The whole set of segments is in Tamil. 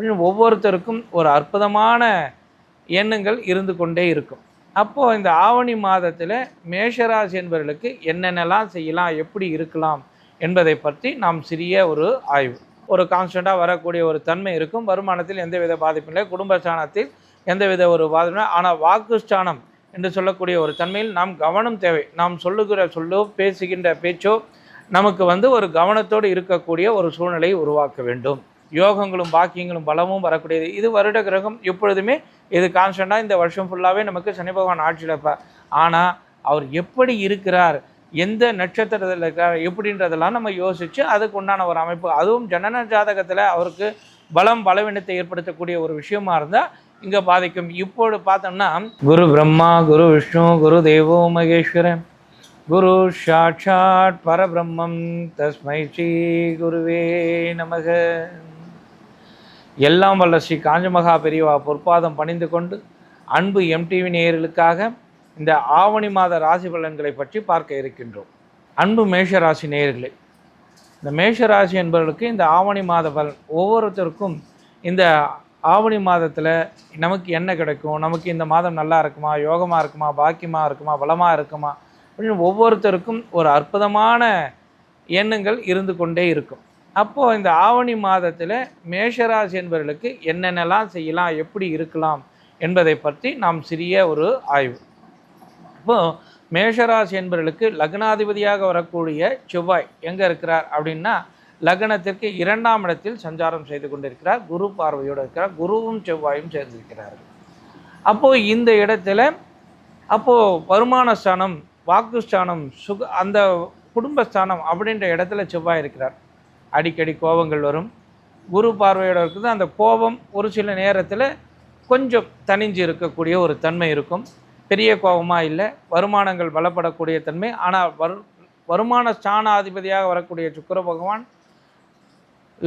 அப்படின்னு ஒவ்வொருத்தருக்கும் ஒரு அற்புதமான எண்ணங்கள் இருந்து கொண்டே இருக்கும். அப்போது இந்த ஆவணி மாதத்தில் மேஷராசி என்பவர்களுக்கு என்னென்னலாம் செய்யலாம் எப்படி இருக்கலாம் என்பதை பற்றி நாம் சிறிய ஒரு ஆய்வு. ஒரு கான்ஸ்டண்ட்டாக வரக்கூடிய ஒரு தன்மை இருக்கும். வருமானத்தில் எந்தவித பாதிப்பும் இல்லை. குடும்ப ஸ்தானத்தில் எந்தவித ஒரு பாதிப்பும் ஆனால் வாக்கு ஸ்தானம் என்று சொல்லக்கூடிய ஒரு தன்மையில் நாம் கவனம் தேவை. நாம் சொல்லுகிற சொல்லோ பேசுகின்ற பேச்சோ நமக்கு வந்து ஒரு கவனத்தோடு இருக்கக்கூடிய ஒரு சூழ்நிலையை உருவாக்க வேண்டும். யோகங்களும் பாக்கியங்களும் பலமும் வரக்கூடியது. இது வருட கிரகம் எப்பொழுதுமே இது கான்ஸ்டண்ட்டாக இந்த வருஷம் ஃபுல்லாகவே நமக்கு சனி பகவான் ஆட்சியில் இருப்பார் ஆனால் அவர் எப்படி இருக்கிறார் எந்த நட்சத்திரத்தில் இருக்கிறார் எப்படின்றதெல்லாம் நம்ம யோசித்து அதுக்கு உண்டான ஒரு அமைப்பு. அதுவும் ஜனன ஜாதகத்தில் அவருக்கு பலம் பலவீனத்தை ஏற்படுத்தக்கூடிய ஒரு விஷயமா இருந்தால் இங்கே பாதிக்கும். இப்போது பார்த்தோம்னா குரு பிரம்மா குரு விஷ்ணு குரு தேவோ மகேஸ்வரன். குரு சாட்சாட் பரபிரம்மம். தஸ்மை ஸ்ரீ குருவே நமக. எல்லாம் வல்ல ஸ்ரீ காஞ்சமகா பெரியவா பொற்பாதம் பணிந்து கொண்டு அன்பு எம்டிவி நேயர்களுக்காக இந்த ஆவணி மாத ராசி பலன்களை பற்றி பார்க்க இருக்கின்றோம். அன்பு மேஷ ராசி நேயர்களே இந்த மேஷ ராசி என்பவர்களுக்கு இந்த ஆவணி மாத பலன் ஒவ்வொருத்தருக்கும் இந்த ஆவணி மாதத்தில் நமக்கு என்ன கிடைக்கும் நமக்கு இந்த மாதம் நல்லா இருக்குமா யோகமாக இருக்குமா பாக்கியமாக இருக்குமா பலமாக இருக்குமா அப்படின்னு ஒவ்வொருத்தருக்கும் ஒரு அற்புதமான எண்ணங்கள் இருந்து கொண்டே இருக்கும். அப்போது இந்த ஆவணி மாதத்தில் மேஷராசி என்பவர்களுக்கு என்னென்னலாம் செய்யலாம் எப்படி இருக்கலாம் என்பதை பற்றி நாம் சிறிய ஒரு ஆய்வு. இப்போது மேஷராசி என்பவர்களுக்கு லக்னாதிபதியாக வரக்கூடிய செவ்வாய் எங்கே இருக்கிறார் அப்படின்னா லக்னத்திற்கு இரண்டாம் இடத்தில் சஞ்சாரம் செய்து கொண்டிருக்கிறார். குரு பார்வையோடு இருக்கிறார். குருவும் செவ்வாயும் சேர்ந்திருக்கிறார்கள். அப்போது இந்த இடத்துல அப்போது வருமான ஸ்தானம் வாக்குஸ்தானம் சுக அந்த குடும்பஸ்தானம் அப்படின்ற இடத்துல செவ்வாய் இருக்கிறார். அடிக்கடி கோபங்கள் வரும். குரு பார்வையோடு இருக்குது அந்த கோபம் ஒரு சில நேரத்தில் கொஞ்சம் தனிஞ்சு இருக்கக்கூடிய ஒரு தன்மை இருக்கும். பெரிய கோபமாக இல்லை வருமானங்கள் பலப்படக்கூடிய தன்மை. ஆனால் வரு வருமான ஸ்தானாதிபதியாக வரக்கூடிய சுக்கர பகவான்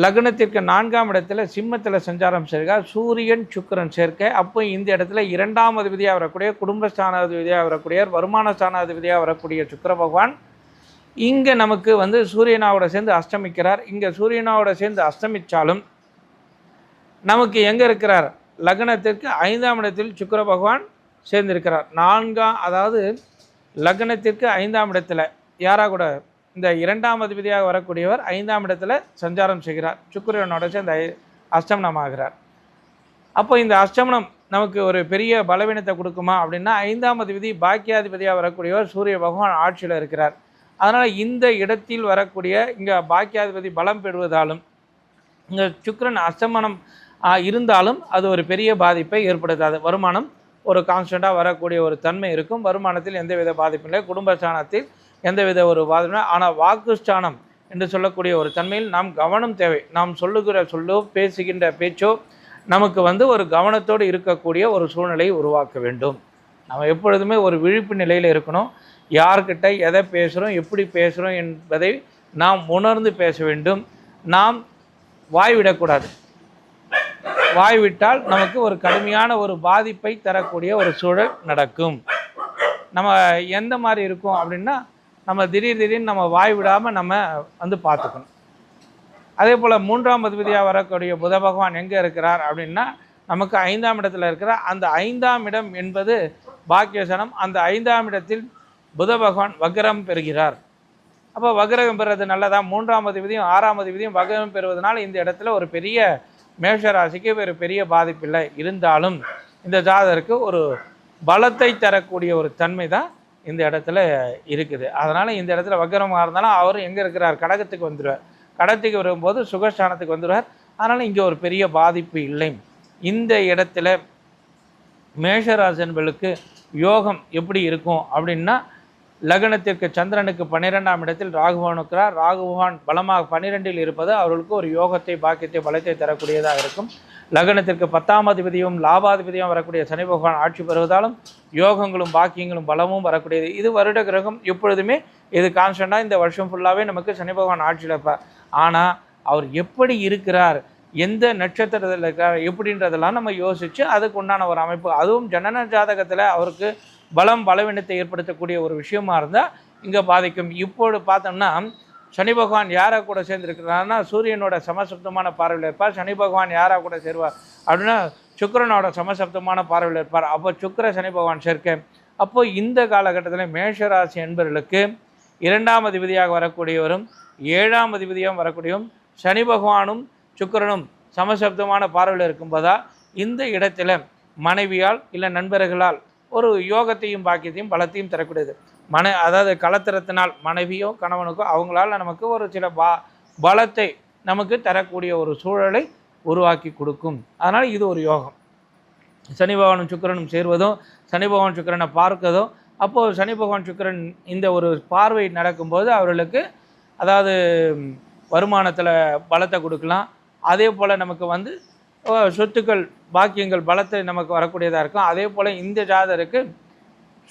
லக்னத்திற்கு நான்காம் இடத்துல சிம்மத்தில் சஞ்சாரம் செய்கிறார். சூரியன் சுக்கிரன் சேர்க்கை அப்போ இந்த இடத்துல இரண்டாம் அதிபதியாக வரக்கூடிய குடும்ப ஸ்தானாதிபதியாக வரக்கூடிய வருமான ஸ்தானாதிபதியாக வரக்கூடிய சுக்கிர பகவான் இங்கே நமக்கு வந்து சூரியனாவோட சேர்ந்து அஸ்தமிக்கிறார் இங்கே சூரியனாவோட சேர்ந்து அஸ்தமித்தாலும் நமக்கு எங்கே இருக்கிறார்? லக்னத்திற்கு ஐந்தாம் இடத்தில் சுக்கிர பகவான் சேர்ந்திருக்கிறார். நான்காம் அதாவது லக்னத்திற்கு ஐந்தாம் இடத்துல யாராக கூட இந்த இரண்டாம் அதிபதியாக வரக்கூடியவர் ஐந்தாம் இடத்துல சஞ்சாரம் செய்கிறார். சுக்கரனோட சேர்ந்து ஐ- அஸ்தமனமாகிறார் அப்போ இந்த அஷ்டமனம் நமக்கு ஒரு பெரிய பலவீனத்தை கொடுக்குமா அப்படின்னா ஐந்தாம் அதிபதி பாக்கியாதிபதியாக வரக்கூடியவர் சூரிய பகவான் ஆட்சியில் இருக்கிறார். அதனால் இந்த இடத்தில் வரக்கூடிய இங்கே பாக்கியாதிபதி பலம் பெறுவதாலும் இங்கே சுக்கரன் அஸ்தமனம் இருந்தாலும் அது ஒரு பெரிய பாதிப்பை ஏற்படுத்தாது. வருமானம் ஒரு கான்ஸ்டண்ட்டாக வரக்கூடிய ஒரு தன்மை இருக்கும். வருமானத்தில் எந்தவித பாதிப்பும் இல்லை. குடும்ப ஸ்தானத்தில் எந்தவித ஒரு பாதிப்பும் இல்லை. ஆனால் வாக்கு ஸ்தானம் என்று சொல்லக்கூடிய ஒரு தன்மையில் நாம் கவனம் தேவை. நாம் சொல்லுகிற சொல்லோ பேசுகின்ற பேச்சோ நமக்கு வந்து ஒரு கவனத்தோடு இருக்கக்கூடிய ஒரு சூழ்நிலையை உருவாக்க வேண்டும். நம்ம எப்பொழுதுமே ஒரு விழிப்பு நிலையில் இருக்கணும். யார்கிட்ட எதை பேசுகிறோம் எப்படி பேசுகிறோம் என்பதை நாம் உணர்ந்து பேச வேண்டும். நாம் வாய் விடக்கூடாது. வாய் விட்டால் நமக்கு ஒரு கடுமையான ஒரு பாதிப்பை தரக்கூடிய ஒரு சூழல் நடக்கும். நம்ம எந்த மாதிரி இருக்கும் அப்படின்னா நம்ம திடீர் திடீர்னு நம்ம வாய் விடாமல் நம்ம வந்து பார்த்துக்கணும். அதே போல் மூன்றாம் அதிபதியாக வரக்கூடிய புத பகவான் எங்கே இருக்கிறார் அப்படின்னா நமக்கு ஐந்தாம் இடத்துல இருக்கிற அந்த ஐந்தாம் இடம் என்பது பாக்கியசனம் அந்த ஐந்தாம் இடத்தில் புத பகவான் வக்ரம் பெறுகிறார். அப்போ வக்ரகம் பெறுறது நல்லதாக மூன்றாம் அதிபதியும் ஆறாம் அதிபதியும் வக்ரம் பெறுவதனால இந்த இடத்துல ஒரு பெரிய மேஷ ராசிக்கு ஒரு பெரிய பாதிப்பில்லை. இருந்தாலும் இந்த ஜாதருக்கு ஒரு பலத்தை தரக்கூடிய ஒரு தன்மை தான் இந்த இடத்துல இருக்குது. அதனால் இந்த இடத்துல வக்கரமாக இருந்தாலும் அவர் எங்கே இருக்கிறார்? கடகத்துக்கு வந்துடுவார். கடகத்துக்கு வரும்போது சுகஸ்தானத்துக்கு வந்துடுவார். அதனால் இங்கே ஒரு பெரிய பாதிப்பு இல்லை. இந்த இடத்துல மேஷராசன்களுக்கு யோகம் எப்படி இருக்கும் அப்படின்னா லக்னத்திற்கு சந்திரனுக்கு பன்னிரெண்டாம் இடத்தில் ராகுவான் இருக்கிறார். ராகுவான் பலமாக பன்னிரெண்டில் இருப்பது அவர்களுக்கு ஒரு யோகத்தை பாக்கியத்தை பலத்தை தரக்கூடியதாக இருக்கும். லக்னத்திற்கு பத்தாம் அதிபதியும் லாபாதிபதியும் வரக்கூடிய சனி பகவான் ஆட்சி பெறுவதாலும் யோகங்களும் பாக்கியங்களும் பலமும் வரக்கூடியது. இது வருட கிரகம் எப்பொழுதுமே இது கான்ஸ்டண்ட்டாக இந்த வருஷம் ஃபுல்லாகவே நமக்கு சனி பகவான் ஆட்சியில் இருப்பார். ஆனால் அவர் எப்படி இருக்கிறார்? எந்த நட்சத்திரத்தில் இருக்கா எப்படின்றதெல்லாம் நம்ம யோசித்து அதுக்கு உண்டான ஒரு அமைப்பு. அதுவும் ஜனன ஜாதகத்தில் அவருக்கு பலம் பலவீனத்தை ஏற்படுத்தக்கூடிய ஒரு விஷயமா இருந்தால் இங்கே பாதிக்கும். இப்போது பார்த்தோம்னா சனி பகவான் யாரை கூட சேர்ந்துருக்கிறாருன்னா சூரியனோட சமசப்தமான பார்வையில் இருப்பார். சனி பகவான் யாரா கூட சேருவார் அப்படின்னா சுக்கிரனோட சமசப்தமான பார்வையில் இருப்பார். அப்போ சுக்கிர சனி பகவான் சேர்க்க. அப்போது இந்த காலகட்டத்தில் மேஷராசி என்பவர்களுக்கு இரண்டாம் அதிபதியாக வரக்கூடியவரும் ஏழாம் அதிபதியாக வரக்கூடியவரும் சனி பகவானும் சுக்கிரனும் சமசப்தமான பார்வையில் இருக்கும்போதா இந்த இடத்துல மனைவியால் இல்லை நண்பர்களால் ஒரு யோகத்தையும் பாக்கியத்தையும் பலத்தையும் தரக்கூடியது. மன அதாவது கலத்திரத்தினால் மனைவியோ கணவனுக்கோ அவங்களால் நமக்கு ஒரு சில பா பலத்தை நமக்கு தரக்கூடிய ஒரு சூழலை உருவாக்கி கொடுக்கும். அதனால் இது ஒரு யோகம். சனி பகவானும் சுக்கிரனும் சேர்வதும் சனி பகவான் சுக்கிரனை பார்க்கதும் அப்போது சனி பகவான் சுக்கிரன் இந்த ஒரு பார்வை நடக்கும்போது அவர்களுக்கு அதாவது வருமானத்தில் பலத்தை கொடுக்கலாம். அதே போல் நமக்கு வந்து சொத்துக்கள் பாக்கியங்கள் பலத்தை நமக்கு வரக்கூடியதாக இருக்கும் அதே போல் இந்த ஜாதருக்கு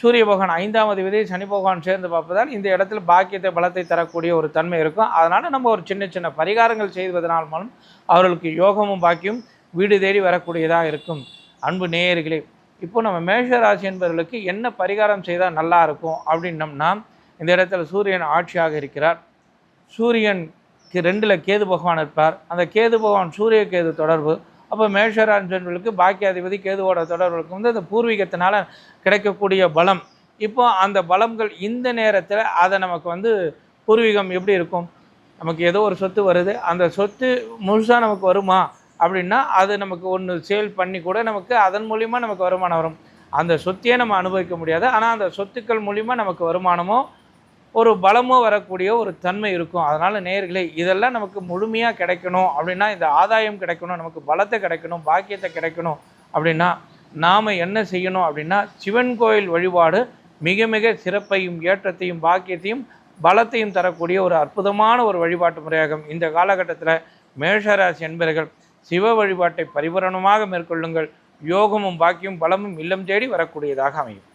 சூரிய பகவான் ஐந்தாவது விதை சனி பகவான் சேர்ந்து பார்ப்பதால் இந்த இடத்துல பாக்கியத்தை பலத்தை தரக்கூடிய ஒரு தன்மை இருக்கும். அதனால் நம்ம ஒரு சின்ன சின்ன பரிகாரங்கள் செய்வதனால் மூலம் அவர்களுக்கு யோகமும் பாக்கியம் வீடு தேடி வரக்கூடியதாக இருக்கும். அன்பு நேயர்களே இப்போ நம்ம மேஷ ராசி என்பவர்களுக்கு என்ன பரிகாரம் செய்தால் நல்லா இருக்கும்? அப்படின்னம்னா இந்த இடத்துல சூரியன் ஆட்சியாக இருக்கிறார். சூரியன் ரெண்டில் கேது பகவான் இருப்பார். அந்த கேது பகவான் சூரிய கேது தொடர்பு. அப்போ மேஷராஜர்களுக்கு பாக்கியாதிபதி கேதுவோட தொடர்புகளுக்கு வந்து அந்த பூர்வீகத்தினால கிடைக்கக்கூடிய பலம். இப்போ அந்த பலம்கள் இந்த நேரத்தில் அதை நமக்கு வந்து பூர்வீகம் எப்படி இருக்கும்? நமக்கு ஏதோ ஒரு சொத்து வருது. அந்த சொத்து முழுசாக நமக்கு வருமா? அப்படின்னா அது நமக்கு ஒன்று சேல் பண்ணி கூட நமக்கு அதன் மூலிமா நமக்கு வருமானம் வரும். அந்த சொத்தையே நம்ம அனுபவிக்க முடியாது. ஆனால் அந்த சொத்துக்கள் மூலிமா நமக்கு வருமானமோ ஒரு பலமோ வரக்கூடிய ஒரு தன்மை இருக்கும். அதனால் நேர்களே இதெல்லாம் நமக்கு முழுமையாக கிடைக்கணும் அப்படின்னா இந்த ஆதாயம் கிடைக்கணும் நமக்கு பலத்தை கிடைக்கணும் பாக்கியத்தை கிடைக்கணும் அப்படின்னா நாம் என்ன செய்யணும் அப்படின்னா சிவன் கோயில் வழிபாடு மிக மிக சிறப்பையும் ஏற்றத்தையும் பாக்கியத்தையும் பலத்தையும் தரக்கூடிய ஒரு அற்புதமான ஒரு வழிபாட்டு முறையாகும். இந்த காலகட்டத்தில் மேஷராசி என்பர்கள் சிவ வழிபாட்டை பரிபூரணமாக மேற்கொள்ளுங்கள். யோகமும் பாக்கியம் பலமும் இல்லம் தேடி வரக்கூடியதாக அமையும்.